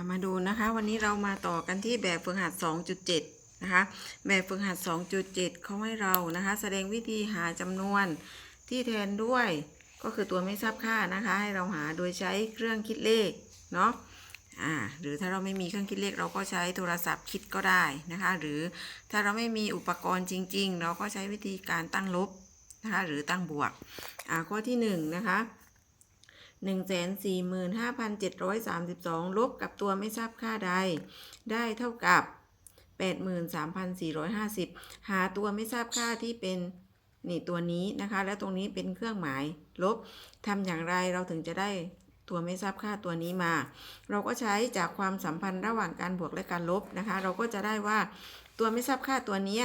ามาดูนะคะ วันนี้เรามาต่อกันที่แบบฝึกหัด 2.7 นะคะ แบบฝึกหัด 2.7 เขาให้เรานะคะ แสดงวิธีหาจำนวนที่แทนด้วยก็คือตัวไม่ทราบค่านะคะ ให้เราหาโดยใช้เครื่องคิดเลขเนาะอ่าหรือถ้าเราไม่มีเครื่องคิดเลขเราก็ใช้โทรศัพท์คิดก็ได้นะคะ หรือถ้าเราไม่มีอุปกรณ์จริง ๆ เราก็ใช้วิธีการตั้งลบนะคะหรือตั้งบวกอ่าข้อที่หนึ่งนะคะ หนึ่งแสนสี่หมื่นห้าพันเจ็ดร้อยสามสิบสองลบกับตัวไม่ทราบค่าใด ได้เท่ากับแปดหมื่นสามพันสี่ร้อยห้าสิบหาตัวไม่ทราบค่าที่เป็นนี่ตัวนี้นะคะ แล้วตรงนี้เป็นเครื่องหมายลบทำอย่างไรเราถึงจะได้ตัวไม่ทราบค่าตัวนี้มา เราก็ใช้จากความสัมพันธ์ระหว่างการบวกและการลบนะคะ เราก็จะได้ว่าตัวไม่ทราบค่าตัวนี้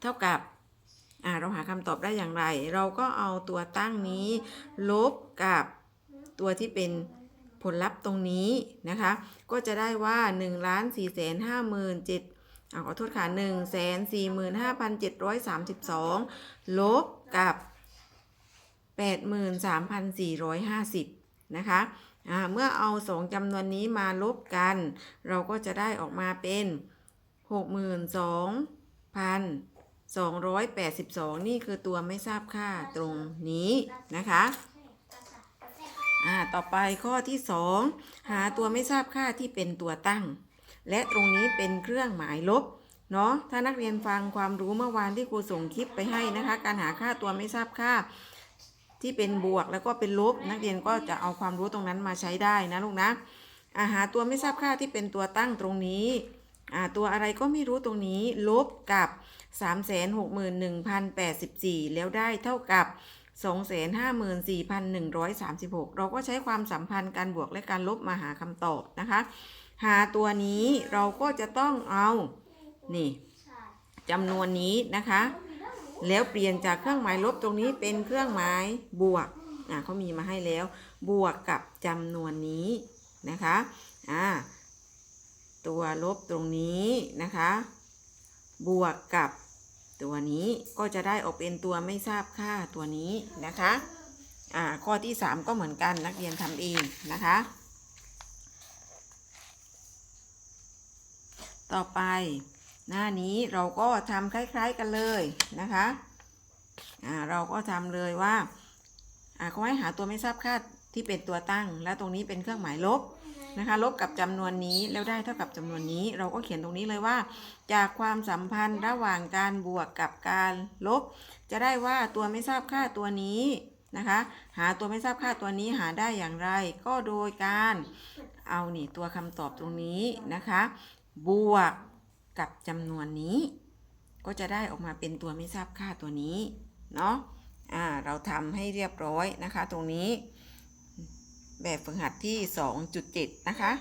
เท่ากับ เราหาคำตอบได้อย่างไร เราก็เอาตัวตั้งนี้ ลบกับตัวที่เป็นผลลัพธ์ตรงนี้นะคะ ก็จะได้ว่า1ล้าน4แสนห้าหมื่นเจ็ดขอโทษค่ะ1 4 5 7 3 2 ลบกับ 83,450 นะคะเมื่อเอาสองจำนวนนี้มาลบกัน เราก็จะได้ออกมาเป็น 62,000 282 นี่คือตัวไม่ทราบค่าตรงนี้นะคะอ่าต่อไปข้อที่ 2 หาตัวไม่ทราบค่าที่เป็นตัวตั้ง และตรงนี้เป็นเครื่องหมายลบเนาะถ้านักเรียนฟังความรู้เมื่อวานที่ครูส่งคลิปไปให้นะคะ การหาค่าตัวไม่ทราบค่าที่เป็นบวกแล้วก็เป็นลบ นักเรียนก็จะเอาความรู้ตรงนั้นมาใช้ได้นะลูกนะอาหาตัวไม่ทราบค่าที่เป็นตัวตั้งตรงนี้ ตัวอะไรก็ไม่รู้ตรงนี้ ลบกับ 361,084 แล้วได้เท่ากับ 254,136 เราก็ใช้ความสัมพันธ์การบวกและการลบมาหาคำตอบนะคะ หาตัวนี้เราก็จะต้องเอา นี่จำนวนนี้นะคะ แล้วเปลี่ยนจากเครื่องหมายลบตรงนี้เป็นเครื่องหมายบวกอ่าเขามีมาให้แล้ว บวกกับจำนวนนี้นะคะ อ่า ตัวลบตรงนี้นะคะ บวกกับตัวนี้ก็จะได้ออกเป็นตัวไม่ทราบค่าตัวนี้นะคะอ่าข้อที่ 3 ก็เหมือนกันนักเรียนทำเองนะคะ ต่อไปหน้านี้เราก็ทำคล้าย ๆกันเลยนะคะอ่าเราก็ทำเลยว่าอ่าเขาให้หาตัวไม่ทราบค่าที่เป็นตัวตั้ง และตรงนี้เป็นเครื่องหมายลบ นะคะลบกับจำนวนนี้แล้วได้เท่ากับจำนวนนี้ เราก็เขียนตรงนี้เลยว่า จากความสัมพันธ์ระหว่างการบวกกับการลบ จะได้ว่าตัวไม่ทราบค่าตัวนี้นะคะ หาตัวไม่ทราบค่าตัวนี้หาได้อย่างไร ก็โดยการเอานี่ตัวคำตอบตรงนี้นะคะ บวกกับจำนวนนี้ ก็จะได้ออกมาเป็นตัวไม่ทราบค่าตัวนี้เนาะอ่าเราทำให้เรียบร้อยนะคะ ตรงนี้ แบบฝึกหัดที่ 2.7 นะคะ